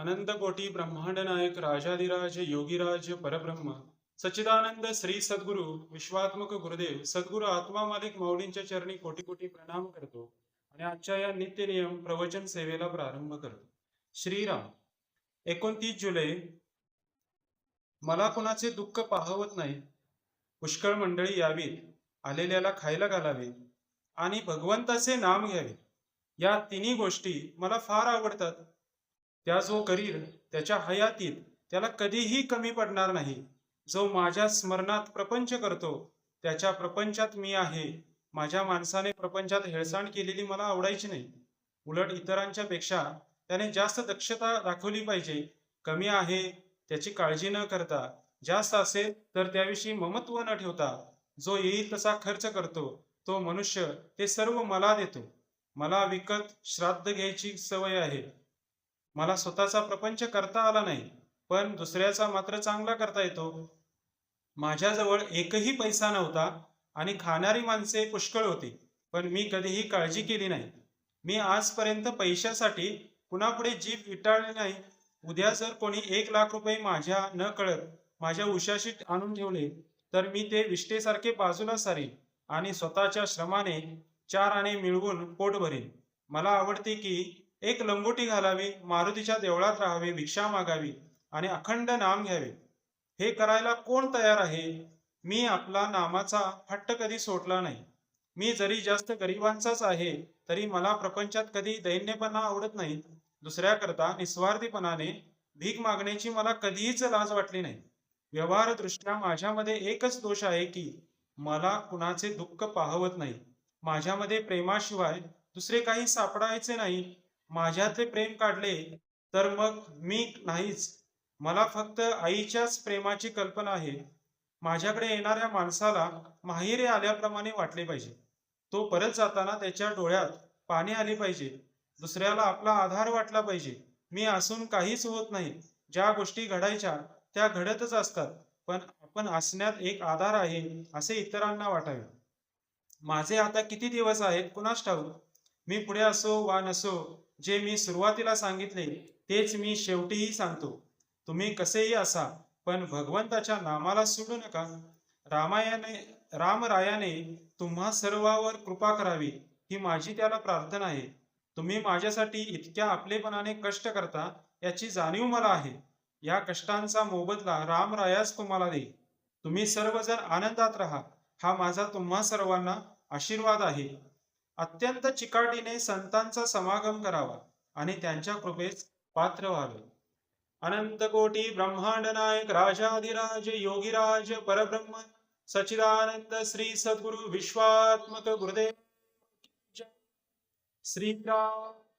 अनंत कोटी ब्रह्मांड नायक राजाधिराज योगीराज परब्रह्म सच्चिदानंद श्री सद्गुरु विश्वात्मक गुरुदेव सद्गुरु आत्मा मालिक माऊलींच्या चरणी कोटी कोटी प्रणाम करतो आणि आजच्या या नित्य नियम प्रवचन सेवेला प्रारंभ करतो. श्रीराम एकोणतीस जुलै मला कुणाचे दुःख पाहवत नाही. पुष्कळ मंडळी यावीत आलेल्याला खायला घालावे आणि भगवंताचे नाम घ्यावे. या तिन्ही गोष्टी मला फार आवडतात. त्या जो करील त्याच्या हयातीत त्याला कधीही कमी पडणार नाही. जो माझ्या स्मरणात प्रपंच करतो त्याच्या प्रपंचात मी आहे. माझ्या माणसाने प्रपंचात हेळसांड केलेली मला आवडायची नाही. उलट इतरांच्या पेक्षा त्याने जास्त दक्षता दाखवली पाहिजे. कमी आहे त्याची काळजी न करता. जास्त असेल तर त्याविषयी ममत्व न ठेवता जो येईल तसा खर्च करतो. तो मनुष्य ते सर्व मला देतो. मला विकत श्राद्ध घ्यायची सवय आहे. मला स्वतःचा प्रपंच करता आला नाही पण दुसऱ्याचा मात्र चांगला करता येतो. माझ्याजवळ एकही पैसा नव्हता आणि खाणारी माणसे पुष्कळ होती पण मी कधीही काळजी केली नाही. मी आजपर्यंत पैशासाठी कुणापुढे जीभ विटाळली नाही. उद्या जर कोणी एक लाख रुपये माझ्या न कळत माझ्या उशाशी आणून ठेवले तर मी ते विष्टेसारखे बाजूला सारीन आणि स्वतःच्या श्रमाने चार आणे मिळवून पोट भरेन. मला आवडते की एक लंगोटी घालावी मारुतीच्या देवळात राहावे भिक्षा मागावी आणि अखंड नाम घ्यावे. हे करायला कोण तयार आहे? मी आपला नामाचा हट्ट कधी सोडला नाही. मी जरी जास्त गरिबांचाच आहे तरी मला प्रपंचात कधी दैन्यपणा आवडत नाही. दुसऱ्याकरता निस्वार्थीपणाने भीक मागण्याची मला कधीच लाज वाटली नाही. व्यवहार दृष्ट्या माझ्यामध्ये एकच दोष आहे की मला कुणाचे दुःख पाहवत नाही. माझ्यामध्ये प्रेमाशिवाय दुसरे काही सापडायचे नाही. माझ्यातले प्रेम काढले तर मग मी नाहीच. मला फक्त आईच्याच प्रेमाची कल्पना आहे. माझ्याकडे येणाऱ्या माणसाला माहिरे आल्याप्रमाणे वाटले पाहिजे. तो परत जाताना त्याच्या डोळ्यात पाणी आले पाहिजे. दुसऱ्याला आपला आधार वाटला पाहिजे. मी असून काहीच होत नाही. ज्या गोष्टी घडायच्या त्या घडतच असतात. पण आपण असण्यात एक आधार आहे असे इतरांना वाटावे. माझे आता किती दिवस आहेत कुणास ठाऊ मी पुढे असो वा नसो जे मी सुरुवातीला सांगितले तेच मी शेवटीही सांगतो. तुम्ही कसेही असा पण भगवंताच्या नामाला सोडू नका. रामायाने रामरायाने तुम्हा सर्वावर कृपा करावी ही माझी त्याला प्रार्थना आहे. तुम्ही माझ्यासाठी इतक्या आपलेपणाने कष्ट करता याची जाणीव मला आहे. या कष्टांचा मोबदला रामरायाच तुम्हाला देईल. तुम्ही सर्वजण आनंदात राहा हा माझा तुम्हा सर्वांना आशीर्वाद आहे. अत्यंत चिकाटीने संतांचा समागम करावा आणि त्यांच्या कृपेस पात्र व्हावे. अनंत कोटी ब्रह्मांड नायक राजाधिराज योगीराज परब्रह्म सचिदानंद श्री सद्गुरु विश्वात्मक गुरुदेव श्रीराम.